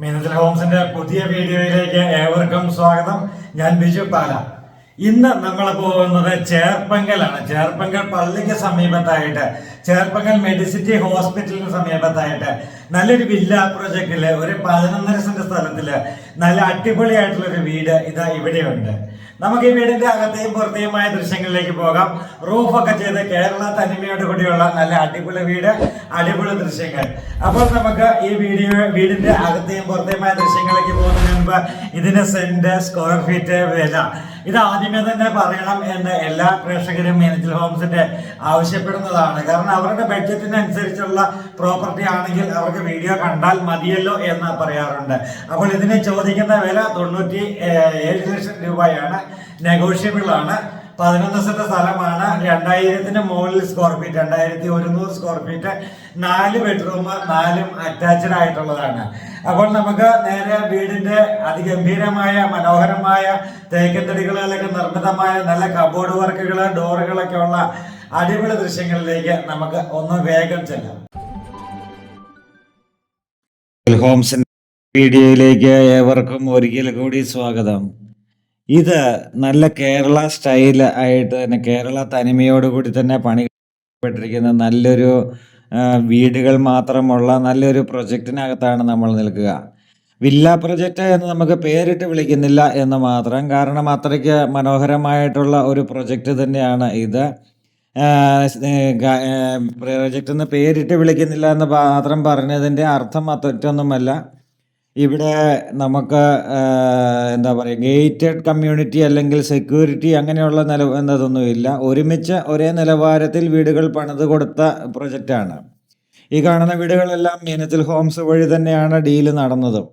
മീനത്തിൽ ഹോംസിന്റെ പുതിയ വീഡിയോയിലേക്ക് ഏവർക്കും സ്വാഗതം. ഞാൻ ബിജു പാല. ഇന്ന് നമ്മൾ പോകുന്നത് ചേർപ്പങ്കലാണ്. ചേർപ്പങ്കൽ പള്ളിക്ക് സമീപത്തായിട്ട് ചേർപ്പങ്കൽ മെഡിസിറ്റി ഹോസ്പിറ്റലിന് സമീപത്തായിട്ട് നല്ലൊരു വില്ല പ്രൊജക്റ്റിൽ ഒരു പതിനൊന്നര സെന്റ് സ്ഥലത്തിൽ നല്ല അടിപൊളിയായിട്ടുള്ള ഒരു വീട് ഇതാ ഇവിടെയുണ്ട്. നമുക്ക് ഈ വീടിന്റെ അകത്തെയും പുറത്തെയുമായ ദൃശ്യങ്ങളിലേക്ക് പോകാം. റൂഫൊക്കെ ചെയ്ത് കേരള തനിമയോട് കൂടിയുള്ള നല്ല അടിപൊളി വീട് അടിപൊളി ദൃശ്യങ്ങൾ. അപ്പോൾ നമുക്ക് ഈ വീഡിയോ വീടിന്റെ അകത്തെയും പുറത്തെയുമായ ദൃശ്യങ്ങളിലേക്ക് പോകുന്നതിന് മുമ്പ് ഇതിന്റെ സെന്റ് സ്ക്വയർ ഫീറ്റ് വില. ഇത് ആദ്യമേ തന്നെ പറയണം എന്ന് എല്ലാ പ്രേക്ഷകരും മേനേജൽ ഹോംസിന്റെ ആവശ്യപ്പെടുന്നതാണ്. കാരണം അവരുടെ ബഡ്ജറ്റിനനുസരിച്ചുള്ള പ്രോപ്പർട്ടി ആണെങ്കിൽ അവർക്ക് വീഡിയോ കണ്ടാൽ മതിയല്ലോ എന്ന് പറയാറുണ്ട്. അപ്പോൾ ഇതിന് ചോദിക്കുന്ന വില തൊണ്ണൂറ്റി ഏഴ് ലക്ഷം രൂപയാണ് നെഗോഷ്യബിൾ ആണ് പതിനൊന്ന് സെന്റ് സ്ഥലമാണ്. രണ്ടായിരത്തിന്റെ മുകളിൽ സ്ക്വയർ ഫീറ്റ് രണ്ടായിരത്തി ഒരുന്നൂറ് സ്ക്വയർ ഫീറ്റ് നാല് ബെഡ്റൂം നാലും അറ്റാച്ച്ഡ് ആയിട്ടുള്ളതാണ്. അപ്പോൾ നമുക്ക് നേരെ വീടിന്റെ അതിഗംഭീരമായ മനോഹരമായ തേക്കത്തടികളിലൊക്കെ നിർമ്മിതമായ നല്ല കബോർഡ് വർക്കുകൾ ഡോറുകളൊക്കെ ഉള്ള അടിപൊളി ദൃശ്യങ്ങളിലേക്ക് നമുക്ക് ഒന്ന് വേഗം ചെല്ലാം. ഹോംസിന്റെ വീഡിയോയിലേക്ക് ഏവർക്കും ഒരിക്കൽ കൂടി സ്വാഗതം. ഇത് നല്ല കേരള സ്റ്റൈൽ ആയിട്ട് തന്നെ കേരള തനിമയോടുകൂടി തന്നെ പണിപ്പെട്ടിരിക്കുന്ന നല്ലൊരു വീടുകൾ മാത്രമുള്ള നല്ലൊരു പ്രൊജക്റ്റിനകത്താണ് നമ്മൾ നിൽക്കുക. വില്ല പ്രൊജക്റ്റ് എന്ന് നമുക്ക് പേരിട്ട് വിളിക്കുന്നില്ല എന്ന് മാത്രം കാരണം അത്രയ്ക്ക് മനോഹരമായിട്ടുള്ള ഒരു പ്രൊജക്റ്റ് തന്നെയാണ് ഇത്. പ്രൊജക്റ്റ് എന്ന് പേരിട്ട് വിളിക്കുന്നില്ല എന്ന് മാത്രം പറഞ്ഞതിന്റെ അർത്ഥം മറ്റൊന്നുമല്ല ഇവിടെ നമുക്ക് എന്താ പറയുക ഗേറ്റഡ് കമ്മ്യൂണിറ്റി അല്ലെങ്കിൽ സെക്യൂരിറ്റി അങ്ങനെയുള്ള നില എന്നതൊന്നുമില്ല. ഒരുമിച്ച് ഒരേ നിലവാരത്തിൽ വീടുകൾ പണിത് കൊടുത്ത പ്രൊജക്റ്റാണ് ഈ കാണുന്ന വീടുകളെല്ലാം മീനത്തിൽ ഹോംസ് വഴി തന്നെയാണ് ഡീൽ നടന്നതും.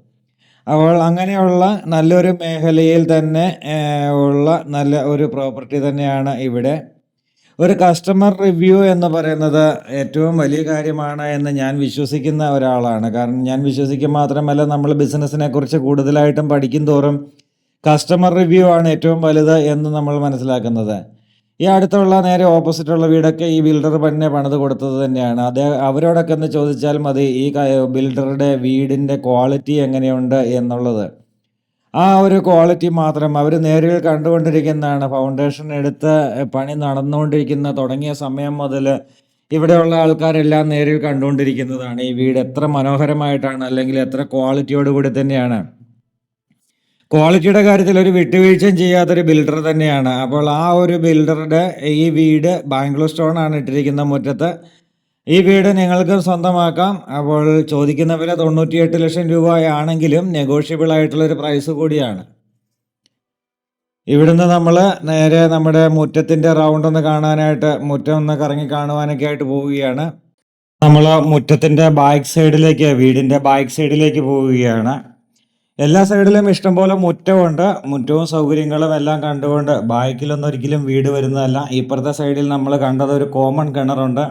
അപ്പോൾ അങ്ങനെയുള്ള നല്ലൊരു മേഖലയിൽ തന്നെ ഉള്ള നല്ല ഒരു പ്രോപ്പർട്ടി തന്നെയാണ് ഇവിടെ ഒരു കസ്റ്റമർ റിവ്യൂ എന്ന് പറയുന്നത് ഏറ്റവും വലിയ കാര്യമാണ് എന്ന് ഞാൻ വിശ്വസിക്കുന്ന ഒരാളാണ്. കാരണം ഞാൻ വിശ്വസിക്കുക മാത്രമല്ല നമ്മൾ ബിസിനസ്സിനെ കുറിച്ച് കൂടുതലായിട്ടും പഠിക്കും തോറും കസ്റ്റമർ റിവ്യൂ ആണ് ഏറ്റവും വലുത് എന്ന് നമ്മൾ മനസ്സിലാക്കുന്നത്. ഈ അടുത്തുള്ള നേരെ ഓപ്പോസിറ്റുള്ള വീടൊക്കെ ഈ ബിൽഡർ തന്നെ പണിത് കൊടുത്തത് തന്നെയാണ്. അദ്ദേഹം അവരോടൊക്കെ ഒന്ന് ചോദിച്ചാൽ മതി ഈ ബിൽഡറുടെ വീടിന്റെ ക്വാളിറ്റി എങ്ങനെയുണ്ട് എന്നുള്ളത്. ആ ഒരു ക്വാളിറ്റി മാത്രം അവർ നേരിൽ കണ്ടുകൊണ്ടിരിക്കുന്നതാണ്. ഫൗണ്ടേഷൻ എടുത്ത് പണി നടന്നുകൊണ്ടിരിക്കുന്ന തുടങ്ങിയ സമയം മുതൽ ഇവിടെയുള്ള ആൾക്കാരെല്ലാം നേരിൽ കണ്ടുകൊണ്ടിരിക്കുന്നതാണ്. ഈ വീട് എത്ര മനോഹരമായിട്ടാണ് അല്ലെങ്കിൽ എത്ര ക്വാളിറ്റിയോട് കൂടി തന്നെയാണ്. ക്വാളിറ്റിയുടെ കാര്യത്തിൽ ഒരു വിട്ടുവീഴ്ചയും ചെയ്യാത്തൊരു ബിൽഡർ തന്നെയാണ്. അപ്പോൾ ആ ഒരു ബിൽഡറുടെ ഈ വീട് ബാംഗ്ലൂർ സ്റ്റോൺ ആണ് ഇട്ടിരിക്കുന്ന മുറ്റത്ത്. ഈ വീട് നിങ്ങൾക്ക് സ്വന്തമാക്കാം. അപ്പോൾ ചോദിക്കുന്ന വില തൊണ്ണൂറ്റിയെട്ട് ലക്ഷം രൂപയാണെങ്കിലും നെഗോഷ്യബിൾ ആയിട്ടുള്ള ഒരു പ്രൈസ് കൂടിയാണ്. ഇവിടുന്ന് നമ്മൾ നേരെ നമ്മുടെ മുറ്റത്തിന്റെ റൗണ്ട് ഒന്ന് കാണാനായിട്ട് മുറ്റം ഒന്ന് കറങ്ങി കാണുവാനൊക്കെ ആയിട്ട് പോവുകയാണ്. നമ്മൾ മുറ്റത്തിന്റെ ബാക്ക് സൈഡിലേക്ക് വീടിന്റെ ബാക്ക് സൈഡിലേക്ക് പോവുകയാണ്. എല്ലാ സൈഡിലും ഇഷ്ടംപോലെ മുറ്റമുണ്ട്. മുറ്റവും സൗകര്യങ്ങളും എല്ലാം കണ്ടുകൊണ്ട് ബാക്കിലൊന്നും ഒരിക്കലും വീട് വരുന്നതല്ല. ഇപ്പുറത്തെ സൈഡിൽ നമ്മൾ കണ്ടത് ഒരു കോമൺ കിണറുണ്ട്.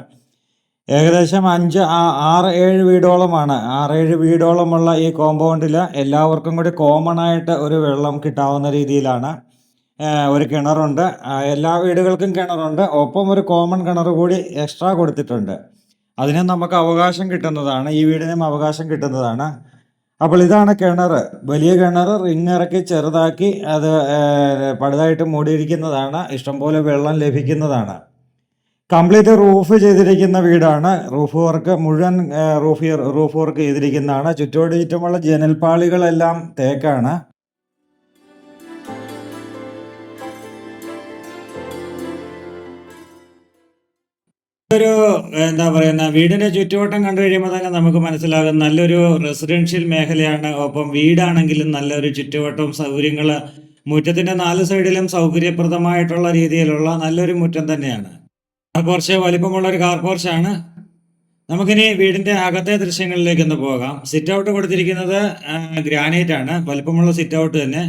ഏകദേശം അഞ്ച് ആറ് ഏഴ് വീടോളമാണ്. ആറേഴ് വീടോളമുള്ള ഈ കോമ്പൗണ്ടിൽ എല്ലാവർക്കും കൂടി കോമൺ ആയിട്ട് ഒരു വെള്ളം കിട്ടാവുന്ന രീതിയിലാണ്. ഒരു കിണറുണ്ട്. എല്ലാ വീടുകൾക്കും കിണറുണ്ട്. ഒപ്പം ഒരു കോമൺ കിണർ കൂടി എക്സ്ട്രാ കൊടുത്തിട്ടുണ്ട്. അതിന് നമുക്ക് അവകാശം കിട്ടുന്നതാണ്. ഈ വീടിനും അവകാശം കിട്ടുന്നതാണ്. അപ്പോൾ ഇതാണ് കിണർ വലിയ കിണർ റിങ് ഇറക്കി ചെറുതാക്കി അത് പടുതായിട്ട് മൂടിയിരിക്കുന്നതാണ്. ഇഷ്ടംപോലെ വെള്ളം ലഭിക്കുന്നതാണ്. കംപ്ലീറ്റ് റൂഫ് ചെയ്തിരിക്കുന്ന വീടാണ്. റൂഫ് വർക്ക് മുഴുവൻ റൂഫ് റൂഫ് വർക്ക് ചെയ്തിരിക്കുന്നതാണ്. ചുറ്റോട് ചുറ്റുമുള്ള ജനൽപ്പാളികളെല്ലാം തേക്കാണ്. ഒരു എന്താ പറയുന്ന വീടിന്റെ ചുറ്റുവട്ടം കണ്ടു കഴിയുമ്പോൾ തന്നെ നമുക്ക് മനസ്സിലാകും നല്ലൊരു റെസിഡൻഷ്യൽ മേഖലയാണ്. ഒപ്പം വീടാണെങ്കിലും നല്ലൊരു ചുറ്റുവട്ടം സൗകര്യങ്ങൾ മുറ്റത്തിന്റെ നാല് സൈഡിലും സൗകര്യപ്രദമായിട്ടുള്ള രീതിയിലുള്ള നല്ലൊരു മുറ്റം തന്നെയാണ്. പോർച്ച് വലിപ്പമുള്ള ഒരു കാർ പോർച്ചാണ് നമുക്കിനി വീടിന്റെ അകത്തെ ദൃശ്യങ്ങളിലേക്ക് ഒന്ന് പോകാം. സിറ്റ് ഔട്ട് കൊടുത്തിരിക്കുന്നത് ഗ്രാനൈറ്റ് ആണ്. വലിപ്പമുള്ള സിറ്റ് ഔട്ട് തന്നെ.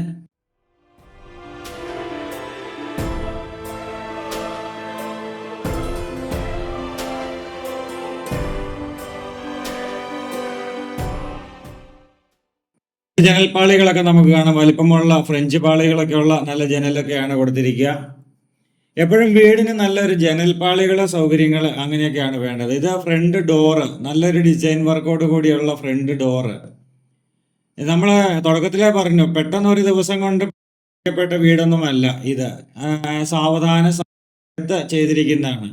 ജനൽപ്പാളികളൊക്കെ നമുക്ക് കാണാം. വലിപ്പമുള്ള ഫ്രഞ്ച് പാളികളൊക്കെ ഉള്ള നല്ല ജനലൊക്കെയാണ് കൊടുത്തിരിക്കുക. എപ്പോഴും വീടിന് നല്ലൊരു ജനൽപ്പാളികൾ സൗകര്യങ്ങൾ അങ്ങനെയൊക്കെയാണ് വേണ്ടത്. ഇത് ഫ്രണ്ട് ഡോറ് നല്ലൊരു ഡിസൈൻ വർക്കോട് കൂടിയുള്ള ഫ്രണ്ട് ഡോറ് നമ്മൾ തുടക്കത്തിലേ പറഞ്ഞു പെട്ടെന്ന് ഒരു ദിവസം കൊണ്ട് പ്പെട്ട വീടൊന്നുമല്ല ഇത്. സാവധാന ചെയ്തിരിക്കുന്നതാണ്.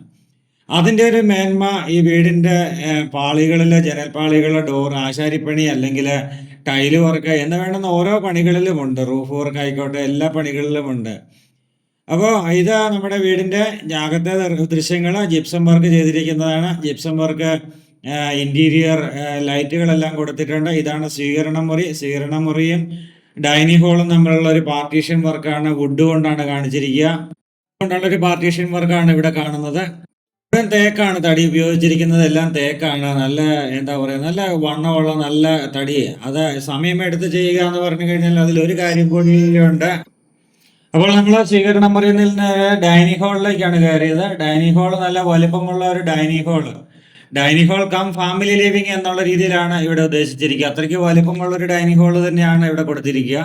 അതിന്റെ ഒരു മേന്മ ഈ വീടിന്റെ പാളികളിലെ ജനൽപ്പാളികൾ ഡോർ ആശാരിപ്പണി അല്ലെങ്കിൽ ടൈൽ വർക്ക് എന്ന് വേണ്ടുന്ന ഓരോ പണികളിലുമുണ്ട് റൂഫ് വർക്ക് ആയിക്കോട്ടെ എല്ലാ പണികളിലുമുണ്ട് അപ്പോൾ ഇത് നമ്മുടെ വീടിന്റെ അകത്തെ ദൃശ്യങ്ങൾ ജിപ്സം വർക്ക് ചെയ്തിരിക്കുന്നതാണ്. ജിപ്സം വർക്ക് ഇന്റീരിയർ ലൈറ്റുകളെല്ലാം കൊടുത്തിട്ടുണ്ട്. ഇതാണ് സ്വീകരണ മുറി. സ്വീകരണ മുറിയും ഡൈനിങ് ഹോളും തമ്മിലുള്ള ഒരു പാർട്ടീഷൻ വർക്കാണ് വുഡ് കൊണ്ടാണ് കാണിച്ചിരിക്കുക. കൊണ്ടുള്ള ഒരു പാർട്ടീഷൻ വർക്കാണ് ഇവിടെ കാണുന്നത്. ഇവിടെ തേക്കാണ് തടി ഉപയോഗിച്ചിരിക്കുന്നത്. എല്ലാം തേക്കാണ്. നല്ല എന്താ പറയുക നല്ല വണ്ണമുള്ള നല്ല തടി. അത് സമയമെടുത്ത് ചെയ്യുക എന്ന് പറഞ്ഞു കഴിഞ്ഞാൽ അതിലൊരു കാര്യം കൂടിയുണ്ട് അപ്പോൾ നമ്മൾ സ്വീകരണ മുറിയിൽ നിന്ന് ഡൈനിങ് ഹാളിലേക്കാണ് കയറിയത്. ഡൈനിങ് ഹാൾ നല്ല വലിപ്പമുള്ള ഒരു dining hall dining hall cum family living എന്നുള്ള രീതിയിലാണ് ഇവിടെ ഉദ്ദേശിച്ചിരിക്കുക. അത്രയ്ക്ക് വലിപ്പമുള്ള ഒരു ഡൈനിങ് ഹാൾ തന്നെയാണ് ഇവിടെ കൊടുത്തിരിക്കുക.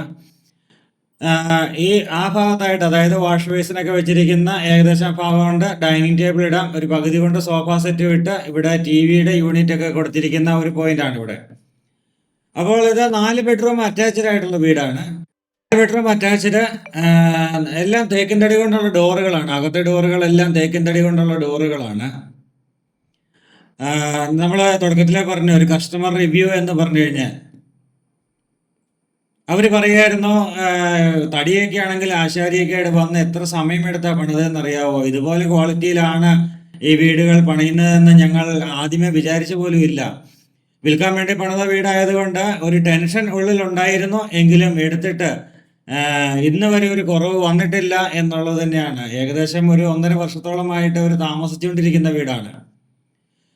ഈ ആ ഭാഗത്തായിട്ട് അതായത് വാഷ് ബേസിനൊക്കെ വെച്ചിരിക്കുന്ന ഏകദേശം ഭാഗം കൊണ്ട് ഡൈനിങ് ടേബിൾ ഇടാം. ഒരു പകുതി കൊണ്ട് സോഫ സെറ്റ് ഇട്ട് ഇവിടെ ടി വിയുടെ യൂണിറ്റ് ഒക്കെ കൊടുത്തിരിക്കുന്ന ഒരു പോയിന്റ് ആണ് ഇവിടെ. അപ്പോൾ ഇത് നാല് ബെഡ്റൂം അറ്റാച്ച്ഡ് ആയിട്ടുള്ള വീടാണ്. ബെഡ്റൂം അറ്റാച്ച്ഡ് എല്ലാം തേക്കിൻ തടി കൊണ്ടുള്ള ഡോറുകളാണ്. അകത്തെ ഡോറുകളെല്ലാം തേക്കിൻ തടി കൊണ്ടുള്ള ഡോറുകളാണ്. നമ്മൾ തുടക്കത്തിലേ പറഞ്ഞ ഒരു കസ്റ്റമർ റിവ്യൂ എന്ന് പറഞ്ഞു കഴിഞ്ഞാൽ അവർ പറയുമായിരുന്നു തടിയൊക്കെ ആണെങ്കിൽ ആശാരിയൊക്കെ ആയിട്ട് വന്ന് എത്ര സമയമെടുത്താ പണിതെന്ന് അറിയാവോ ഇതുപോലെ ക്വാളിറ്റിയിലാണ് ഈ വീടുകൾ പണിയുന്നതെന്ന് ഞങ്ങൾ ആദ്യമേ വിചാരിച്ച പോലും ഇല്ല. വിൽക്കാൻ വേണ്ടി പണിത വീടായതുകൊണ്ട് ഒരു ടെൻഷൻ ഉള്ളിലുണ്ടായിരുന്നു. എങ്കിലും എടുത്തിട്ട് ഇന്ന് വരെ ഒരു കുറവ് വന്നിട്ടില്ല എന്നുള്ളത് തന്നെയാണ്. ഏകദേശം ഒരു ഒന്നര വർഷത്തോളമായിട്ട് അവർ താമസിച്ചുകൊണ്ടിരിക്കുന്ന വീടാണ്.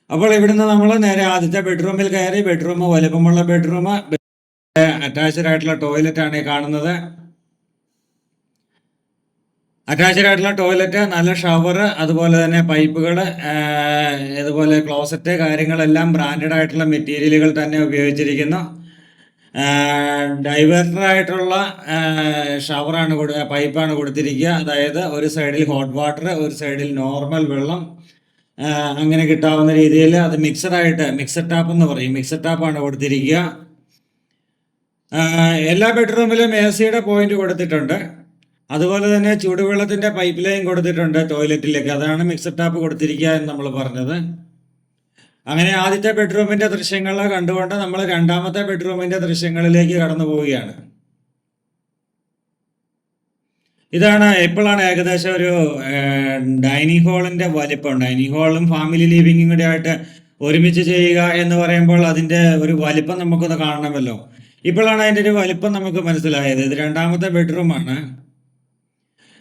അപ്പോൾ ഇവിടുന്ന് നമ്മൾ നേരെ ആദ്യത്തെ ബെഡ്റൂമിൽ കയറി ബെഡ്റൂം വലുപ്പമുള്ള ബെഡ്റൂം അറ്റാച്ച്ഡ് ആയിട്ടുള്ള ടോയ്ലറ്റ് ആണ് ഈ കാണുന്നത്. അറ്റാച്ച്ഡ് ആയിട്ടുള്ള ടോയ്ലറ്റ് നല്ല ഷവർ അതുപോലെ തന്നെ പൈപ്പുകൾ ഇതുപോലെ ക്ലോസറ്റ് കാര്യങ്ങളെല്ലാം ബ്രാൻഡഡ് ആയിട്ടുള്ള മെറ്റീരിയലുകൾ തന്നെ ഉപയോഗിച്ചിരിക്കുന്നു. ഡൈവേർട്ടർ ആയിട്ടുള്ള ഷവറാണ് കൊടു പൈപ്പാണ് കൊടുത്തിരിക്കുക. അതായത് ഒരു സൈഡിൽ ഹോട്ട് വാട്ടർ ഒരു സൈഡിൽ നോർമൽ വെള്ളം. അങ്ങനെ കിട്ടാവുന്ന രീതിയിൽ അത് മിക്സഡായിട്ട് മിക്സഡ് ടാപ്പ് എന്ന് പറയും. മിക്സഡ് ടാപ്പാണ് കൊടുത്തിരിക്കുക. എല്ലാ ബെഡ്റൂമിലും എ സിയുടെ പോയിന്റ് കൊടുത്തിട്ടുണ്ട്. അതുപോലെ തന്നെ ചൂടുവെള്ളത്തിന്റെ പൈപ്പ് ലൈൻ കൊടുത്തിട്ടുണ്ട് ടോയ്ലറ്റിലേക്ക് അതാണ് മിക്സഡ് ടാപ്പ് കൊടുത്തിരിക്കുക എന്ന് നമ്മൾ പറഞ്ഞത്. അങ്ങനെ ആദ്യത്തെ ബെഡ്റൂമിന്റെ ദൃശ്യങ്ങൾ കണ്ടുകൊണ്ട് നമ്മൾ രണ്ടാമത്തെ ബെഡ്റൂമിന്റെ ദൃശ്യങ്ങളിലേക്ക് കടന്നു പോവുകയാണ്. ഇതാണ് എപ്പോഴാണ് ഏകദേശം ഒരു ഡൈനിങ് ഹാളിന്റെ വലിപ്പം. ഡൈനിങ് ഹാളും ഫാമിലി ലിവിംഗും കൂടി ആയിട്ട് ഒരുമിച്ച് ചെയ്യുക എന്ന് പറയുമ്പോൾ അതിന്റെ ഒരു വലിപ്പം നമുക്കൊന്ന് കാണണമല്ലോ. ഇപ്പോഴാണ് അതിന്റെ ഒരു വലിപ്പം നമുക്ക് മനസ്സിലായത്. ഇത് രണ്ടാമത്തെ ബെഡ്റൂമാണ്.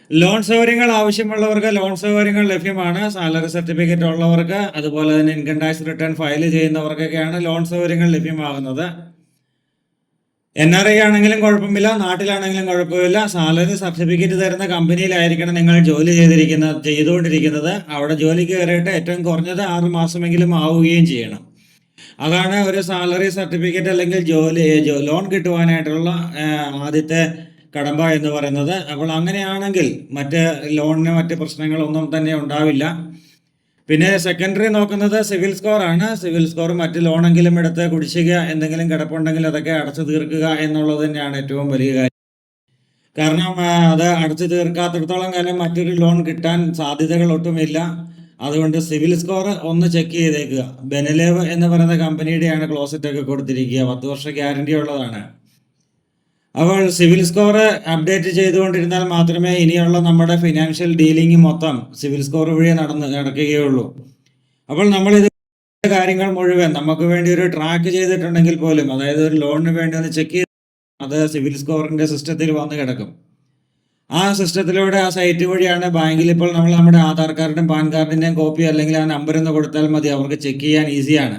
ലോൺ സൗകര്യങ്ങൾ ആവശ്യമുള്ളവർക്ക് ലോൺ സൗകര്യങ്ങൾ ലഭ്യമാണ്. സാലറി സർട്ടിഫിക്കറ്റ് ഉള്ളവർക്ക് അതുപോലെ തന്നെ ഇൻകം ടാക്സ് റിട്ടേൺ ഫയൽ ചെയ്യുന്നവർക്കൊക്കെയാണ് ലോൺ സൗകര്യങ്ങൾ ലഭ്യമാകുന്നത്. എൻ ആർ ഐ ആണെങ്കിലും കുഴപ്പമില്ല നാട്ടിലാണെങ്കിലും കുഴപ്പമില്ല. സാലറി സർട്ടിഫിക്കറ്റ് തരുന്ന കമ്പനിയിലായിരിക്കണം നിങ്ങൾ ജോലി ചെയ്തിരിക്കുന്നത് ചെയ്തുകൊണ്ടിരിക്കുന്നത്. അവിടെ ജോലിക്ക് കയറിയിട്ട് ഏറ്റവും കുറഞ്ഞത് ആറ് മാസമെങ്കിലും ആവുകയും ചെയ്യണം. അതാണ് ഒരു സാലറി സർട്ടിഫിക്കറ്റ് അല്ലെങ്കിൽ ജോലി ലോൺ കിട്ടുവാനായിട്ടുള്ള ആദ്യത്തെ കടമ്പ എന്ന് പറയുന്നത്. അപ്പോൾ അങ്ങനെയാണെങ്കിൽ മറ്റ് ലോണിന് മറ്റ് പ്രശ്നങ്ങളൊന്നും തന്നെ ഉണ്ടാവില്ല. പിന്നെ സെക്കൻഡറി നോക്കുന്നത് സിവിൽ സ്കോറാണ് സിവിൽ സ്കോർ മറ്റ് ലോണെങ്കിലും എടുത്ത് കുടിശ്ശിക എന്തെങ്കിലും കിടപ്പുണ്ടെങ്കിൽ അതൊക്കെ അടച്ചു തീർക്കുക എന്നുള്ളത് തന്നെയാണ് ഏറ്റവും വലിയ കാര്യം. കാരണം അത് അടച്ചു തീർക്കാത്തിടത്തോളം കാലം മറ്റൊരു ലോൺ കിട്ടാൻ സാധ്യതകൾ ഒട്ടുമില്ല. അതുകൊണ്ട് സിവിൽ സ്കോർ ഒന്ന് ചെക്ക് ചെയ്തേക്കുക. ബെനലേവ് എന്ന് പറയുന്ന കമ്പനിയുടെയാണ് ക്ലോസറ്റ് ഒക്കെ കൊടുത്തിരിക്കുക. പത്ത് വർഷ ഗ്യാരണ്ടി ഉള്ളതാണ്. അപ്പോൾ സിവിൽ സ്കോർ അപ്ഡേറ്റ് ചെയ്തുകൊണ്ടിരുന്നാൽ മാത്രമേ ഇനിയുള്ള നമ്മുടെ ഫിനാൻഷ്യൽ ഡീലിംഗ് മൊത്തം സിവിൽ സ്കോർ വഴി നടന്ന് നടക്കുകയുള്ളൂ. അപ്പോൾ നമ്മൾ ഇത് കാര്യങ്ങൾ മുഴുവൻ നമുക്ക് വേണ്ടി ഒരു ട്രാക്ക് ചെയ്തിട്ടുണ്ടെങ്കിൽ പോലും അതായത് ഒരു ലോണിന് വേണ്ടി ഒന്ന് ചെക്ക് ചെയ്ത് അത് സിവിൽ സ്കോറിന്റെ സിസ്റ്റത്തിൽ വന്ന് കിടക്കും. ആ സിസ്റ്റത്തിലൂടെ ആ സൈറ്റ് വഴിയാണ് ബാങ്കിൽ ഇപ്പോൾ നമ്മൾ നമ്മുടെ ആധാർ കാർഡിന്റെയും പാൻ കാർഡിന്റെയും കോപ്പി അല്ലെങ്കിൽ ആ നമ്പർ ഒന്ന് കൊടുത്താൽ മതി. അവർക്ക് ചെക്ക് ചെയ്യാൻ ഈസിയാണ്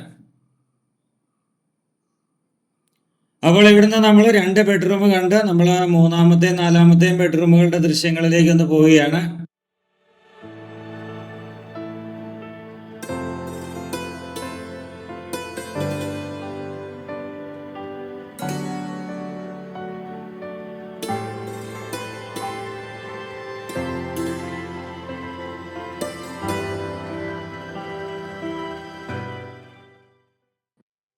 അപ്പോൾ ഇവിടുന്ന് നമ്മൾ രണ്ട് ബെഡ്റൂം കണ്ട് നമ്മൾ മൂന്നാമത്തെയും നാലാമത്തെയും ബെഡ്റൂമുകളുടെ ദൃശ്യങ്ങളിലേക്ക് ഒന്ന് പോവുകയാണ്.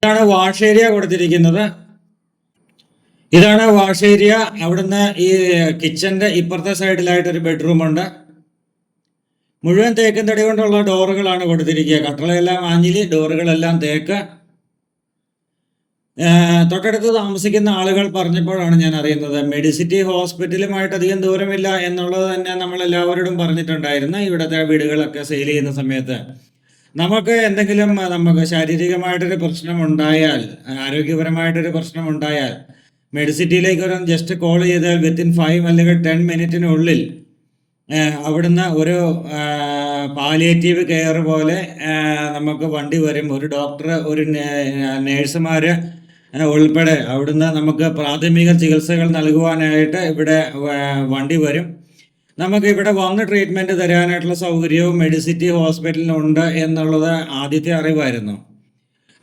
ഇതാണ് വാഷ് ഏരിയ കൊടുത്തിരിക്കുന്നത്. ഇതാണ് വാഷ് ഏരിയ. അവിടുന്ന് ഈ കിച്ചന്റെ ഇപ്പുറത്തെ സൈഡിലായിട്ട് ഒരു ബെഡ്റൂം ഉണ്ട്. മുഴുവൻ തേക്കും തടി കൊണ്ടുള്ള ഡോറുകളാണ് കൊടുത്തിരിക്കുക. കട്ടളയെല്ലാം ആഞ്ഞിലി ഡോറുകളെല്ലാം തേക്ക്. തൊട്ടടുത്ത് താമസിക്കുന്ന ആളുകൾ പറഞ്ഞപ്പോഴാണ് ഞാൻ അറിയുന്നത്. മെഡിസിറ്റി ഹോസ്പിറ്റലുമായിട്ട് അധികം ദൂരമില്ല എന്നുള്ളത് തന്നെ നമ്മൾ എല്ലാവരോടും പറഞ്ഞിട്ടുണ്ടായിരുന്നു. ഇവിടുത്തെ വീടുകളൊക്കെ സെയിൽ ചെയ്യുന്ന സമയത്ത്. നമുക്ക് എന്തെങ്കിലും നമുക്ക് ശാരീരികമായിട്ടൊരു പ്രശ്നം ഉണ്ടായാൽ ആരോഗ്യപരമായിട്ടൊരു പ്രശ്നം ഉണ്ടായാൽ മെഡിസിറ്റിയിലേക്ക് ഒരു ജസ്റ്റ് കോൾ ചെയ്താൽ വിത്തിൻ ഫൈവ് അല്ലെങ്കിൽ ടെൻ മിനിറ്റിനുള്ളിൽ അവിടുന്ന് ഒരു പാലിയേറ്റീവ് കെയർ പോലെ നമുക്ക് വണ്ടി വരും. ഒരു ഡോക്ടർ ഒരു നേഴ്സുമാർ ഉൾപ്പെടെ അവിടുന്ന് നമുക്ക് പ്രാഥമിക ചികിത്സകൾ നൽകുവാനായിട്ട് ഇവിടെ വണ്ടി വരും. നമുക്ക് ഇവിടെ വന്ന് ട്രീറ്റ്മെന്റ് തരാനായിട്ടുള്ള സൗകര്യവും മെഡിസിറ്റി ഹോസ്പിറ്റലിനുണ്ട് എന്നുള്ളത് ആദ്യത്തെ അറിവായിരുന്നു.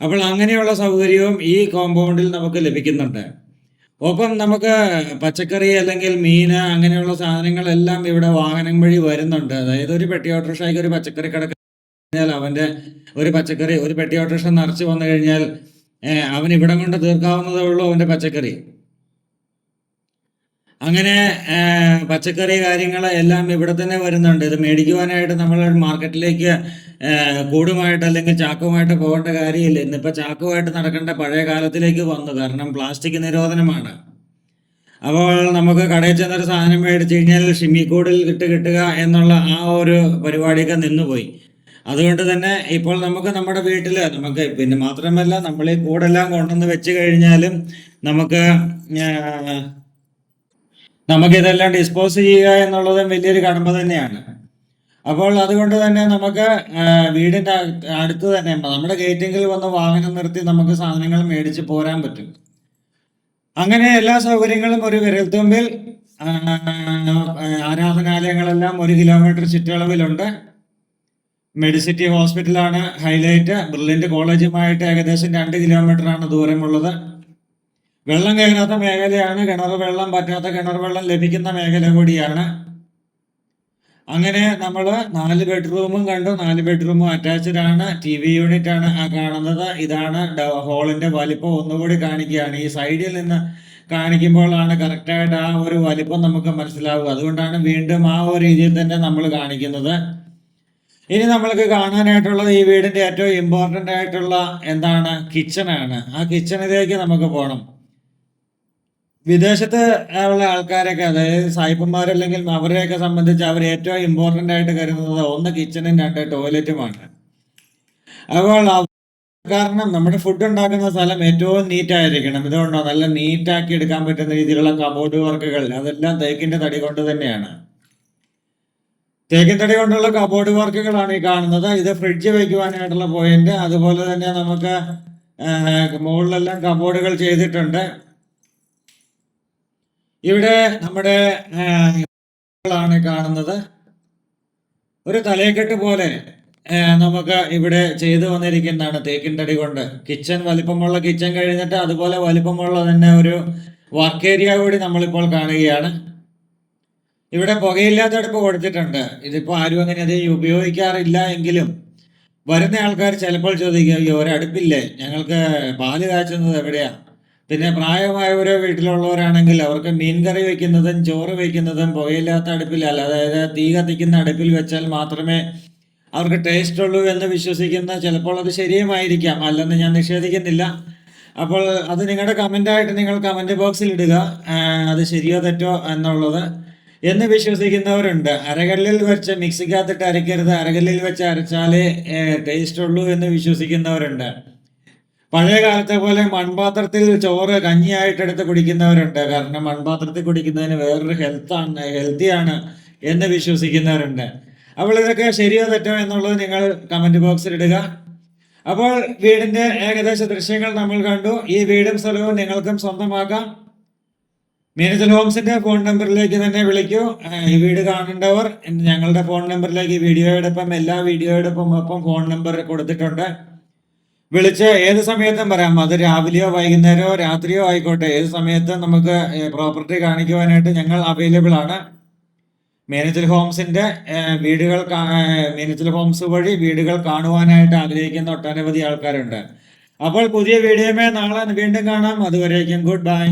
അപ്പോൾ അങ്ങനെയുള്ള സൗകര്യവും ഈ കോമ്പൗണ്ടിൽ നമുക്ക് ലഭിക്കുന്നുണ്ട്. ഒപ്പം നമുക്ക് പച്ചക്കറി അല്ലെങ്കിൽ മീൻ അങ്ങനെയുള്ള സാധനങ്ങളെല്ലാം ഇവിടെ വാഹനം വഴി വരുന്നുണ്ട്. അതായത് ഒരു പെട്ടി ഓട്ടോറിക്ഷയ്ക്ക് ഒരു പച്ചക്കറി കട കഴിഞ്ഞാൽ ഒരു പച്ചക്കറി ഒരു പെട്ടി ഓട്ടോറിക്ഷ നിറച്ച് വന്നു കഴിഞ്ഞാൽ അവൻ ഇവിടം കൊണ്ട് തീർക്കാവുന്നതേ ഉള്ളൂ അവന്റെ പച്ചക്കറി. അങ്ങനെ പച്ചക്കറി കാര്യങ്ങൾ എല്ലാം ഇവിടെ തന്നെ വരുന്നുണ്ട്. ഇത് മേടിക്കുവാനായിട്ട് നമ്മൾ മാർക്കറ്റിലേക്ക് കൂടുമായിട്ട് അല്ലെങ്കിൽ ചാക്കുമായിട്ട് പോകേണ്ട കാര്യമില്ല. ഇന്നിപ്പോൾ ചാക്കുമായിട്ട് നടക്കേണ്ട പഴയ കാലത്തിലേക്ക് വന്നു. കാരണം പ്ലാസ്റ്റിക് നിരോധനമാണ്. അപ്പോൾ നമുക്ക് കടയിൽ ചെന്നൊരു സാധനം മേടിച്ചു കഴിഞ്ഞാൽ ഷിമ്മിക്കൂടിൽ ഇട്ട് കിട്ടുക എന്നുള്ള ആ ഒരു പരിപാടിയൊക്കെ നിന്നുപോയി. അതുകൊണ്ട് തന്നെ ഇപ്പോൾ നമുക്ക് നമ്മുടെ വീട്ടിൽ നമുക്ക് പിന്നെ മാത്രമല്ല നമ്മൾ ഈ കൂടെല്ലാം കൊണ്ടുവന്ന് വെച്ച് കഴിഞ്ഞാലും നമുക്ക് നമുക്കിതെല്ലാം ഡിസ്പോസ് ചെയ്യുക എന്നുള്ളതും വലിയൊരു കടമ്പ തന്നെയാണ്. അപ്പോൾ അതുകൊണ്ട് തന്നെ നമുക്ക് വീടിന്റെ അടുത്ത് തന്നെ നമ്മുടെ ഗേറ്റിങ്കിൽ വന്ന് വാഹനം നിർത്തി നമുക്ക് സാധനങ്ങൾ മേടിച്ച് പോരാൻ പറ്റും. അങ്ങനെ എല്ലാ സൗകര്യങ്ങളും ഒരു വിരൽത്തുമ്പിൽ ആരാധനാലയങ്ങളെല്ലാം ഒരു കിലോമീറ്റർ ചുറ്റളവിലുണ്ട്. മെഡിസിറ്റി ഹോസ്പിറ്റലാണ് ഹൈലൈറ്റ്. ബ്രില്യന്റ് കോളേജുമായിട്ട് ഏകദേശം രണ്ട് കിലോമീറ്ററാണ് ദൂരമുള്ളത്. വെള്ളം കയറാത്ത മേഖലയാണ് കിണർ വെള്ളം പറ്റാത്ത കിണർ വെള്ളം ലഭിക്കുന്ന മേഖല കൂടിയാണ്. അങ്ങനെ നമ്മൾ നാല് ബെഡ്റൂമും കണ്ടു. നാല് ബെഡ്റൂമും അറ്റാച്ച്ഡ് ആണ്. ടി വി യൂണിറ്റ് ആണ് ആ കാണുന്നത്. ഇതാണ് ഹോളിന്റെ വലിപ്പം ഒന്നുകൂടി കാണിക്കുകയാണ്. ഈ സൈഡിൽ നിന്ന് കാണിക്കുമ്പോഴാണ് കറക്റ്റായിട്ട് ആ ഒരു വലിപ്പം നമുക്ക് മനസ്സിലാവുക. അതുകൊണ്ടാണ് വീണ്ടും ആ ഒരു രീതിയിൽ തന്നെ നമ്മൾ കാണിക്കുന്നത്. ഇനി നമ്മൾക്ക് കാണാനായിട്ടുള്ളത് ഈ വീടിന്റെ ഏറ്റവും ഇമ്പോർട്ടന്റ് ആയിട്ടുള്ള എന്താണ്? കിച്ചണാണ് ആ കിച്ചണിലേക്ക് നമുക്ക് പോകണം വിദേശത്ത് ഉള്ള ആൾക്കാരൊക്കെ അതായത് സായിപ്പന്മാരല്ലെങ്കിൽ അവരെയൊക്കെ സംബന്ധിച്ച് അവർ ഏറ്റവും ഇമ്പോർട്ടന്റ് ആയിട്ട് കരുതുന്നത് ഒന്ന് കിച്ചണും രണ്ട് ടോയ്ലറ്റുമാണ് അപ്പോൾ കാരണം നമ്മുടെ ഫുഡ് ഉണ്ടാക്കുന്ന സ്ഥലം ഏറ്റവും നീറ്റ് ആയിരിക്കണം. ഇതുകൊണ്ടോ? നല്ല നീറ്റാക്കി എടുക്കാൻ പറ്റുന്ന രീതിയിലുള്ള കബോർഡ് വർക്കുകൾ അതെല്ലാം തേക്കിന്റെ തടി കൊണ്ട് തന്നെയാണ്. തേക്കിൻ തടി കൊണ്ടുള്ള കബോർഡ് വർക്കുകളാണ് ഈ കാണുന്നത്. ഇത് ഫ്രിഡ്ജ് വയ്ക്കുവാനായിട്ടുള്ള പോയിന്റ് അതുപോലെ തന്നെ നമുക്ക് മുകളിലെല്ലാം കബോർഡുകൾ ചെയ്തിട്ടുണ്ട്. ഇവിടെ നമ്മുടെ ആ, ാണ് കാണുന്നത്. ഒരു തലയെക്കെട്ട് പോലെ നമുക്ക് ഇവിടെ ചെയ്തു വന്നിരിക്കുന്നതാണ് തേക്കിന്റെ കൊണ്ട്. കിച്ചൺ വലിപ്പമുള്ള കിച്ചൺ കഴിഞ്ഞിട്ട് അതുപോലെ വലിപ്പമുള്ള തന്നെ ഒരു വർക്ക് ഏരിയ കൂടി നമ്മളിപ്പോൾ കാണുകയാണ്. ഇവിടെ പുകയില്ലാത്ത അടുപ്പ് കൊടുത്തിട്ടുണ്ട്. ഇതിപ്പോൾ ആരും അങ്ങനെ അധികം ഉപയോഗിക്കാറില്ല എങ്കിലും വരുന്ന ആൾക്കാർ ചിലപ്പോൾ ചോദിക്കുക ഈ ഒരടുപ്പില്ലേ? ഞങ്ങൾക്ക് പാൽ കാച്ചുന്നത് എവിടെയാ? പിന്നെ പ്രായമായവരോ വീട്ടിലുള്ളവരാണെങ്കിൽ അവർക്ക് മീൻ കറി വെക്കുന്നതും ചോറ് വെക്കുന്നതും പുകയില്ലാത്ത അടുപ്പിലല്ല അതായത് തീ കത്തിക്കുന്ന അടുപ്പിൽ വെച്ചാൽ മാത്രമേ അവർക്ക് ടേസ്റ്റ് ഉള്ളൂ എന്ന് വിശ്വസിക്കുന്ന ചിലപ്പോൾ അത് ശരിയുമായിരിക്കാം. അല്ലെന്ന് ഞാൻ നിഷേധിക്കുന്നില്ല. അപ്പോൾ അത് നിങ്ങളുടെ കമന്റായിട്ട് നിങ്ങൾ കമന്റ് ബോക്സിൽ ഇടുക. അത് ശരിയോ തെറ്റോ എന്നുള്ളത് എന്ന് വിശ്വസിക്കുന്നവരുണ്ട്. അരകല്ലിൽ വെച്ച് മിക്സിക്കകത്തിട്ട് അരയ്ക്കരുത്. അരകല്ലിൽ വെച്ച് അരച്ചാലേ ടേസ്റ്റ് ഉള്ളൂ എന്ന് വിശ്വസിക്കുന്നവരുണ്ട്. പഴയ കാലത്തെ പോലെ മൺപാത്രത്തിൽ ചോറ് കഞ്ഞിയായിട്ട് എടുത്ത് കുടിക്കുന്നവരുണ്ട്. കാരണം മൺപാത്രത്തിൽ കുടിക്കുന്നതിന് വേറൊരു ഹെൽത്താണ് ഹെൽത്തിയാണ് എന്ന് വിശ്വസിക്കുന്നവരുണ്ട്. അപ്പോൾ ഇതൊക്കെ ശരിയോ തെറ്റോ എന്നുള്ളത് നിങ്ങൾ കമന്റ് ബോക്സിൽ ഇടുക. അപ്പോൾ വീടിന്റെ ഏകദേശ ദൃശ്യങ്ങൾ നമ്മൾ കണ്ടു. ഈ വീടും സ്ഥലവും നിങ്ങൾക്കും സ്വന്തമാക്കാം. മീനച്ചൽ ഹോംസിന്റെ ഫോൺ നമ്പറിലേക്ക് തന്നെ വിളിക്കൂ. ഈ വീട് കാണേണ്ടവർ ഞങ്ങളുടെ ഫോൺ നമ്പറിലേക്ക് ഈ വീഡിയോയോടൊപ്പം എല്ലാ വീഡിയോയോടൊപ്പം ഒപ്പം ഫോൺ നമ്പർ കൊടുത്തിട്ടുണ്ട്. വിളിച്ച് ഏത് സമയത്തും പറയാം. അത് രാവിലെയോ വൈകുന്നേരമോ രാത്രിയോ ആയിക്കോട്ടെ. ഏത് സമയത്തും നമുക്ക് പ്രോപ്പർട്ടി കാണിക്കുവാനായിട്ട് ഞങ്ങൾ അവൈലബിൾ ആണ്. മീനച്ചൽ ഹോംസിന്റെ വീടുകൾ മേനേജൽ ഹോംസ് വഴി വീടുകൾ കാണുവാനായിട്ട് ആഗ്രഹിക്കുന്ന ഒട്ടനവധി ആൾക്കാരുണ്ട്. അപ്പോൾ പുതിയ വീഡിയോമേ നാളെ വീണ്ടും കാണാം. അതുവരേക്കും ഗുഡ് ബൈ.